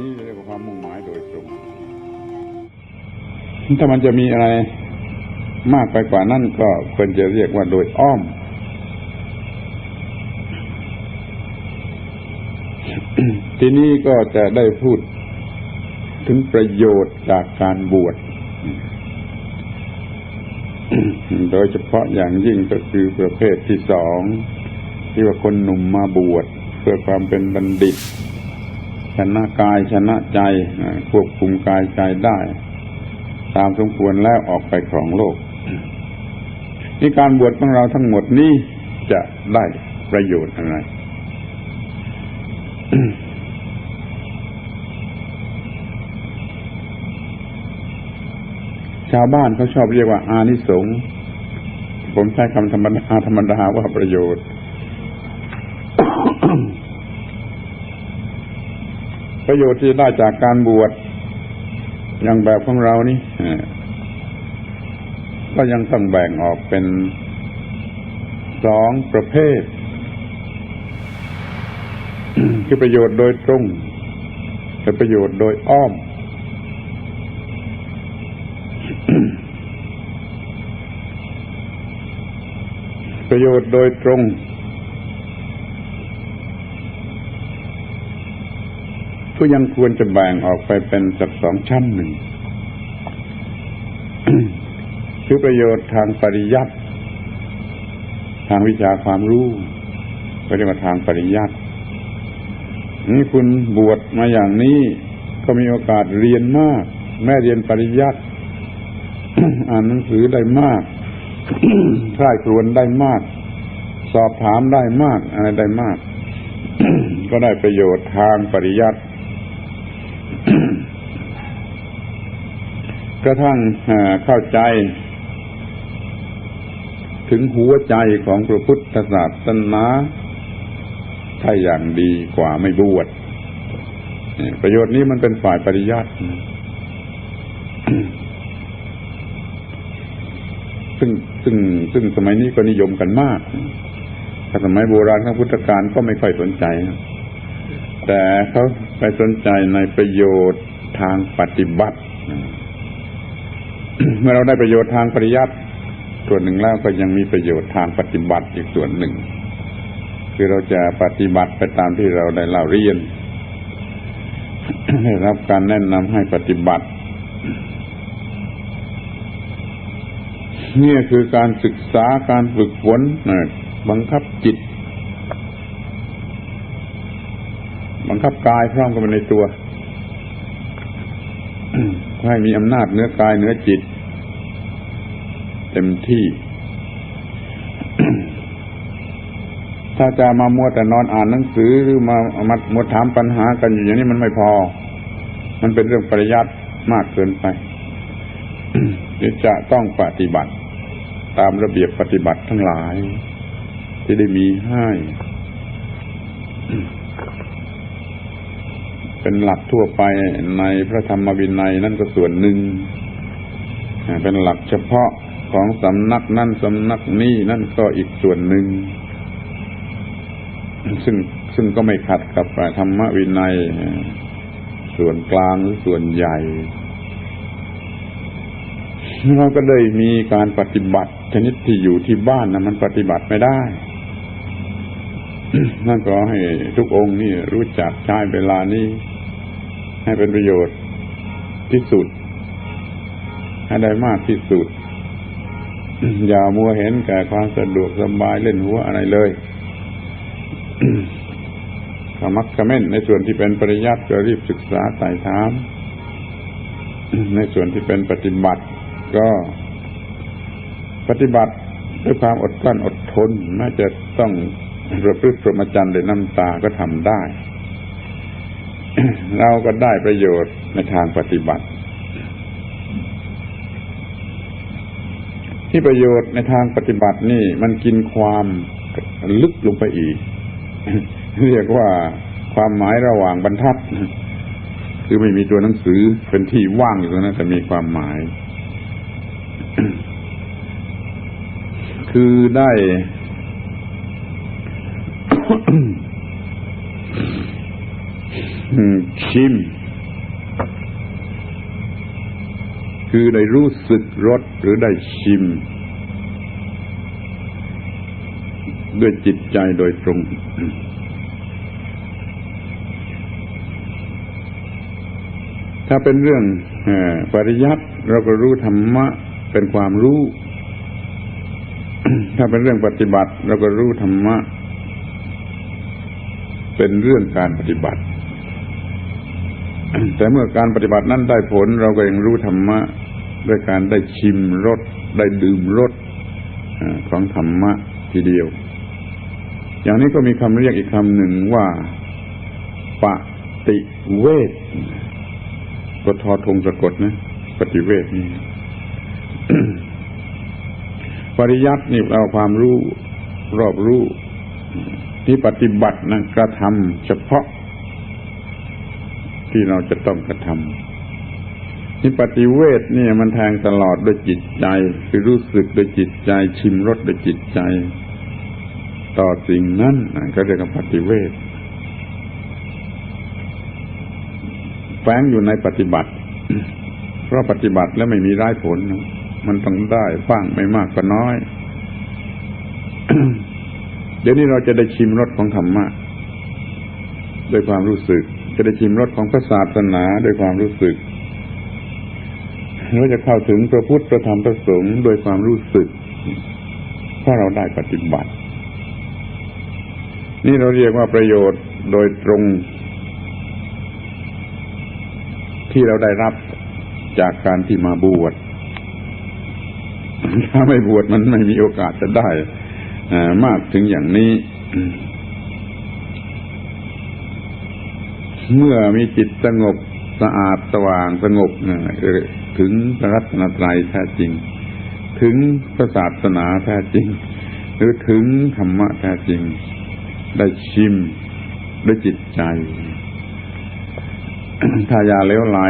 นี่เรียกว่าความมุ่งหมายโดยตรงถ้ามันจะมีอะไรมากไปกว่านั้นก็ควรจะเรียกว่าโดยอ้อม ทีนี้ก็จะได้พูดถึงประโยชน์จากการบวช โดยเฉพาะอย่างยิ่งก็คือประเภทที่สองที่ว่าคนหนุ่มมาบวชเพื่อความเป็นบัณฑิต นะกายชนะใจควบคุมกายใจได้ ตามสมควรแล้วออกไปครองโลกนี่การบวชของเราทั้งหมดนี้จะได้ประโยชน์อะไรชาวบ้านเขาชอบเรียกว่าอานิสงส์ผมใช้คำธรรมดาธรรมดาว่าประโยชน์ ประโยชน์ที่ได้จากการบวชอย่างแบบของเรานี่ก็ยังต้องแบ่งออกเป็นสองประเภท คือประโยชน์โดยตรงและประโยชน์โดยอ้อม ประโยชน์โดยตรง ก็ยังควรจะแบ่งออกไปเป็นสักสองชั้นหนึ่งคือประโยชน์ทางปริยัติทางวิชาความรู้ก็เรียกว่าทางปริยัตินี่คุณบวชมาอย่างนี้ ก็มีโอกาสเรียนมาก แม่เรียนปริยัติอ่านหนังสือได้มากใคร่ครวญได้มาก สอบถามได้มาก อะไรได้มาก ก็ได้ประโยชน์ทางปริยัติ กระทั่งเข้าใจ ถึงหัวใจของพระพุทธศาสนาถ้าอย่างดีกว่าไม่บวชประโยชน์นี้มันเป็นฝ่ายปริยัติซึ่งซึ่งซึ่งสมัยนี้ก็นิยมกันมากแต่สมัยโบราณข้างพุทธกาลก็ไม่ค่อยสนใจ แต่เขาไปสนใจในประโยชน์ทางปฏิบัติ เมื่อเราได้ประโยชน์ทางปริยัติส่วนหนึ่งแล้วก็ยังมีประโยชน์ทางปฏิบัติอีกส่วนหนึ่ง คือเราจะปฏิบัติไปตามที่เราได้เล่าเรียนได้รับการแนะนำให้ปฏิบัตินี่คือการศึกษาการฝึกฝนบังคับจิต บังคับกายพร้อมกันในตัว ให้มีอำนาจเหนือกายเหนือจิต เต็มที่ ถ้าจะมามัวแต่นอนอ่านหนังสือหรือมามามัวถามปัญหากันอยู่อย่างนี้มันไม่พอ มันเป็นเรื่องปริยัติมากเกินไปจะต้องปฏิบัติ ตามระเบียบปฏิบัติทั้งหลาย ที่ได้มีให้ เป็นหลักทั่วไปในพระธรรมวินัยนั่นก็ส่วนหนึ่ง เป็นหลักเฉพาะของสำนักนั่นสำนักนี้นั่นก็อีกส่วนหนึ่ง ซึ่งซึ่งก็ไม่ขัดกับธรรมวินัย ส่วนกลางหรือส่วนใหญ่เราก็เลยมีการปฏิบัติชนิดที่อยู่ที่บ้านนะมันปฏิบัติไม่ได้นั่นก็ให้ทุกองค์นี่รู้จักใช้เวลานี้ ให้เป็นประโยชน์ที่สุด ให้ได้มากที่สุด อย่ามัวเห็นแก่ความสะดวกสบายเล่นหัวอะไรเลยขมักขม้นในส่วนที่เป็นปริยัติก็รีบศึกษาไต่ถาม ในส่วนที่เป็นปฏิบัติ ก็ปฏิบัติด้วยความอดกลั้นอดทนน่าจะต้องประพฤติพรหมจรรย์ด้วยน้ำตาก็ทำได้ เราก็ได้ประโยชน์ในทางปฏิบัติ ที่ประโยชน์ในทางปฏิบัตินี่ มันกินความลึกลงไปอีก เรียกว่าความหมายระหว่างบรรทัด คือไม่มีตัวหนังสือเป็นที่ว่างอยู่ตรงนั้นแต่มีความหมาย คือได้ ชิม คือได้รู้สึกรสหรือได้ชิม ด้วยจิตใจโดยตรง ถ้าเป็นเรื่องปริยัติเราก็รู้ธรรมะเป็นความรู้ ถ้าเป็นเรื่องปฏิบัติ เราก็รู้ธรรมะ เป็นเรื่องการปฏิบัติ แต่เมื่อการปฏิบัตินั้นได้ผล เราก็ยังรู้ธรรมะด้วยการได้ชิมรสได้ดื่มรสของธรรมะทีเดียว อย่างนี้ก็มีคำเรียกอีกคำหนึ่งว่า ปฏิเวทก็ทอทงสะกดนะปฏิเวทนี่ปริยัตินี่เอาความรู้รอบรู้ที่ปฏิบัตินะกระทำเฉพาะ ที่เราจะต้องกระทำที่ปฏิเวทเนี่ยมันแทงตลอดด้วยจิตใจ คือรู้สึกด้วยจิตใจ ชิมรสด้วยจิตใจ ต่อสิ่งนั้นก็เรียกว่าปฏิเวทแฝงอยู่ในปฏิบัติ เพราะปฏิบัติแล้วไม่มีร้ายผล มันต้องได้บ้างไม่มากก็น้อย เดี๋ยวนี้เราจะได้ชิมรสของธรรมะด้วยความรู้สึก จะได้ชิมรสของพระศาสนาด้วยความรู้สึกเราจะเข้าถึงพระพุทธพระธรรมพระสงฆ์ด้วยความรู้สึกเพราะเราได้ปฏิบัติ นี่เราเรียกว่าประโยชน์โดยตรง ที่เราได้รับจากการที่มาบวชถ้าไม่บวชมันไม่มีโอกาสจะได้มากถึงอย่างนี้ เมื่อมีจิตสงบสะอาดสว่างสงบถึงพระรัตนตรัยแท้จริง ถึงพระศาสนาแท้จริง หรือถึงธรรมะแท้จริง ได้ชิมด้วยจิตใจถ้ายาเลวไหล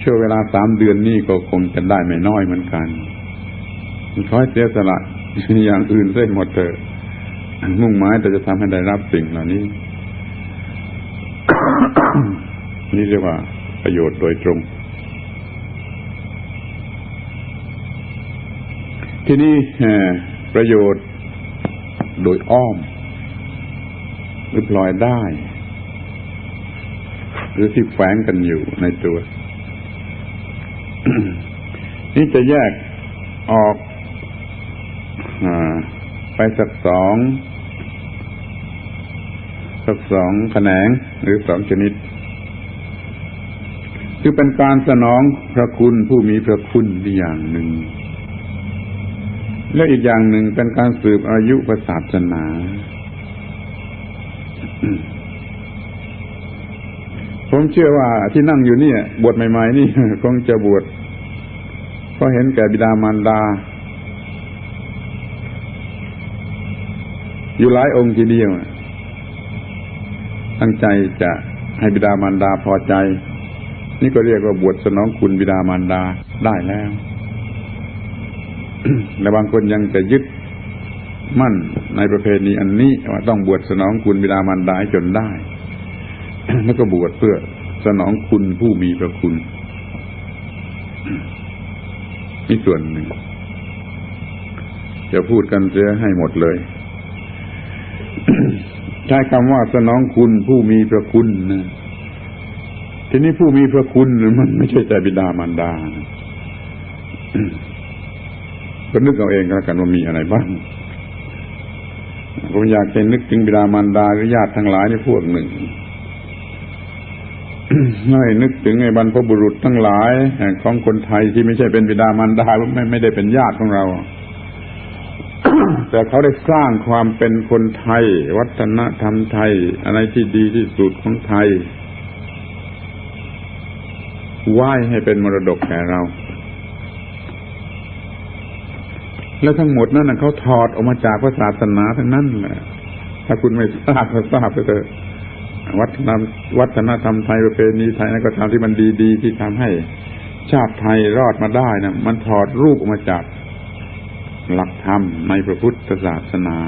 ช่วงเวลาสามเดือนนี่ก็คงจะได้ไม่น้อยเหมือนกันขอให้เสียสละอย่างอื่นเส้นหมดเถอะมุ่งหมายแต่จะทำให้ได้รับสิ่งเหล่านี้ นี่เรียกว่าประโยชน์โดยตรง ที่นี่ประโยชน์โดยอ้อม หรือพลอยได้ หรือที่แฝงกันอยู่ในตัว นี่จะแยกออกอไปสักสองสักสองแขนงหรือสองชนิด คือเป็นการสนองพระคุณผู้มีพระคุณอย่างหนึ่ง และอีกอย่างหนึ่งเป็นการสืบอายุพระศาสนาผมเชื่อว่าที่นั่งอยู่เนี่ย บวชใหม่ ๆ นี่คงจะบวชเพราะเห็นแก่บิดามารดา อยู่หลายองค์ทีเดียวตั้งใจจะให้บิดามารดาพอใจ นี่ก็เรียกว่าบวชสนองคุณบิดามารดาได้แล้วและบางคนยังจะยึดมั่นในประเพณีอันนี้ว่าต้องบวชสนองคุณบิดามารดาจนได้ แล้วก็บวชเพื่อสนองคุณผู้มีพระคุณนี่ส่วนหนึ่ง จะพูดกันเสียให้หมดเลย ใช้คำว่าสนองคุณผู้มีพระคุณนะ ทีนี้ผู้มีพระคุณมันไม่ใช่แต่บิดามารดา ก็นึกเอาเองก็แล้วกันว่ามีอะไรบ้างผมอยากจะนึกถึงบิดามารดาหรือญาติทั้งหลายในพวกหนึ่งไม่นึกถึงไอ้บรรพบุรุษทั้งหลายของคนไทยที่ไม่ใช่เป็นบิดามารดาไม่ไม่ได้เป็นญาติของเรา แต่เขาได้สร้างความเป็นคนไทย วัฒนธรรมไทย อะไรที่ดีที่สุดของไทย ไหว้ให้เป็นมรดกแก่เรา แล้วทั้งหมดนั้นเขาถอดออกมาจากพระศาสนาทั้งนั้นแหละ ถ้าคุณไม่ทราบก็ทราบไปเถอะวัฒนธรรมวัฒนธรรมไทยประเพณีไทยนั่นก็ทำที่มันดีๆที่ทำให้ ชาติไทยรอดมาได้นะมันถอดรูปออกมาจากหลักธรรมในพระพุทธศาสนา